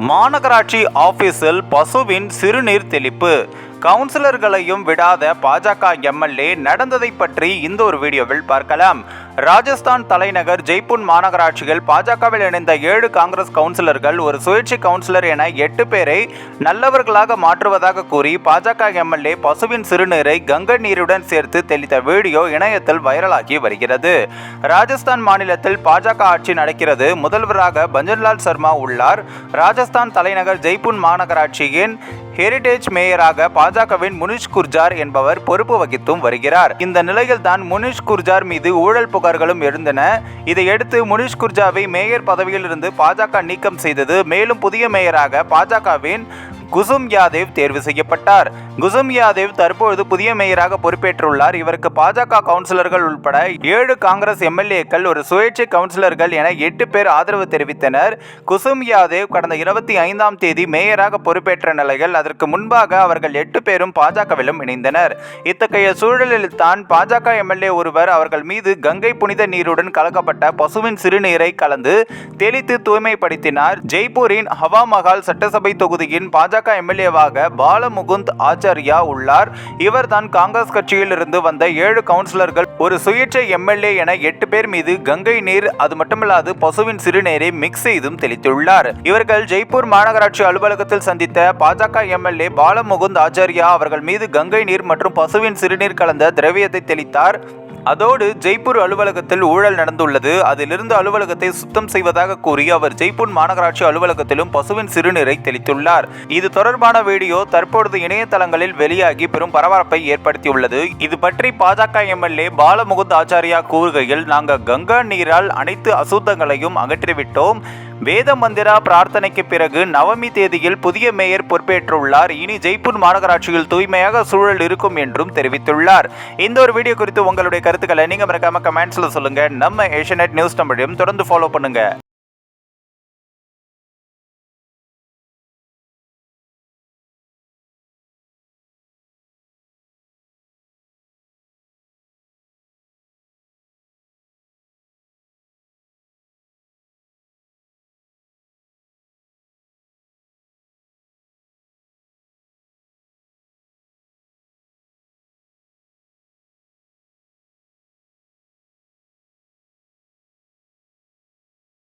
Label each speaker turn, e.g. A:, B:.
A: மாநகராட்சி ஆபீஸில் பசுவின் சிறுநீர் தெளிப்பு. கவுன்சிலர்களையும் விடாத பாஜக எம்எல்ஏ நடந்ததை பற்றி இந்த ஒரு வீடியோவில் பார்க்கலாம். ராஜஸ்தான் தலைநகர் ஜெய்ப்பூர் மாநகராட்சியில் பாஜகவில் இணைந்த ஏழு காங்கிரஸ் கவுன்சிலர்கள் ஒரு சுயேட்சை கவுன்சிலர் என எட்டு பேரை நல்லவர்களாக மாற்றுவதாக கூறி பாஜக எம்எல்ஏ பசுவின் சிறுநீரை கங்கை நீருடன் சேர்த்து தெளித்த வீடியோ இணையத்தில் வைரலாகி வருகிறது. ராஜஸ்தான் மாநிலத்தில் பாஜக ஆட்சி நடக்கிறது. முதல்வராக பஞ்சன்லால் சர்மா உள்ளார். ராஜஸ்தான் தலைநகர் ஜெய்ப்பூர் மாநகராட்சியின் ஹெரிடேஜ் மேயராக பாஜகவின் முனிஷ் குர்ஜார் என்பவர் பொறுப்பு வகித்தும் வருகிறார். இந்த நிலையில் தான் முனிஷ் குர்ஜார் மீது ஊழல் புகார்களும் எழுந்தன. இதையடுத்து முனிஷ் குர்ஜாவை மேயர் பதவியிலிருந்து பாஜக நீக்கம் செய்தது மேலும் புதிய மேயராக பாஜகவின் குசும் யாதேவ் தேர்வு செய்யப்பட்டார். குசும் யாதேவ் தற்பொழுது புதிய மேயராக பொறுப்பேற்றுள்ளார். இவருக்கு பாஜக கவுன்சிலர்கள் உட்பட ஏழு காங்கிரஸ் எம்எல்ஏக்கள் ஒரு சுயேட்சை கவுன்சிலர்கள் என எட்டு பேர் ஆதரவு தெரிவித்தனர். குசும் யாதேவ் கடந்த இருபத்தி ஐந்தாம் தேதி மேயராக பொறுப்பேற்ற நிலையில் அதற்கு முன்பாக அவர்கள் எட்டு பேரும் பாஜகவிலும் இணைந்தனர். இத்தகைய சூழலில் தான் பாஜக எம்எல்ஏ ஒருவர் அவர்கள் மீது கங்கை புனித நீருடன் கலக்கப்பட்ட பசுவின் சிறுநீரை கலந்து தெளித்து தூய்மைப்படுத்தினார். ஜெய்ப்பூரின் ஹவா மஹால் சட்டசபை தொகுதியின் பாஜக எம்எல்ஏவாக பாலமுகுந்த் ஆச்சாரியா உள்ளார். இவர் தான் காங்கிரஸ் கட்சியில் இருந்து வந்த ஏழு கவுன்சிலர்கள். ஒரு சுயேட்சை எம்எல்ஏ என எட்டு பேர் மீது கங்கை நீர் அது மட்டுமல்லாது பசுவின் சிறுநீரை மிக்ஸ் செய்தும் தெளித்துள்ளார். இவர்கள் ஜெய்ப்பூர் மாநகராட்சி அலுவலகத்தில் சந்தித்த பாஜக எம்எல்ஏ பாலமுகுந்த் ஆச்சாரியா அவர்கள் மீது கங்கை நீர் மற்றும் பசுவின் சிறுநீர் கலந்த திரவியத்தை தெளித்தார். அதோடு ஜெய்ப்பூர் அலுவலகத்தில் ஊழல் நடந்துள்ளது. அதிலிருந்து அலுவலகத்தை சுத்தம் செய்வதாக கூறி அவர் ஜெய்ப்பூர் மாநகராட்சி அலுவலகத்திலும் பசுவின் சிறுநீரை தெளித்துள்ளார். இது தொடர்பான வீடியோ தற்பொழுது இணையதளங்களில் வெளியாகி பெரும் பரபரப்பை ஏற்படுத்தியுள்ளது. இது பற்றி பாஜக எம்எல்ஏ பாலமுகுந்த் ஆச்சாரியா கூறுகையில் நாங்கள் கங்கா நீரால் அனைத்து அசுத்தங்களையும் அகற்றிவிட்டோம். வேத மந்திரா பிரார்த்தனைக்கு பிறகு நவமி தேதியில் புதிய மேயர் பொறுப்பேற்றுள்ளார். இனி ஜெய்ப்பூர் மாநகராட்சியில் தூய்மையாக சூழல் இருக்கும் என்றும் தெரிவித்துள்ளார். இந்த ஒரு வீடியோ குறித்து உங்களுடைய கருத்துக்களை நீங்க மறக்காம கமெண்ட்ஸ்ல சொல்லுங்க. நம்ம ஏஷியநெட் நியூஸ் தமிழையும் தொடர்ந்து ஃபாலோ பண்ணுங்க.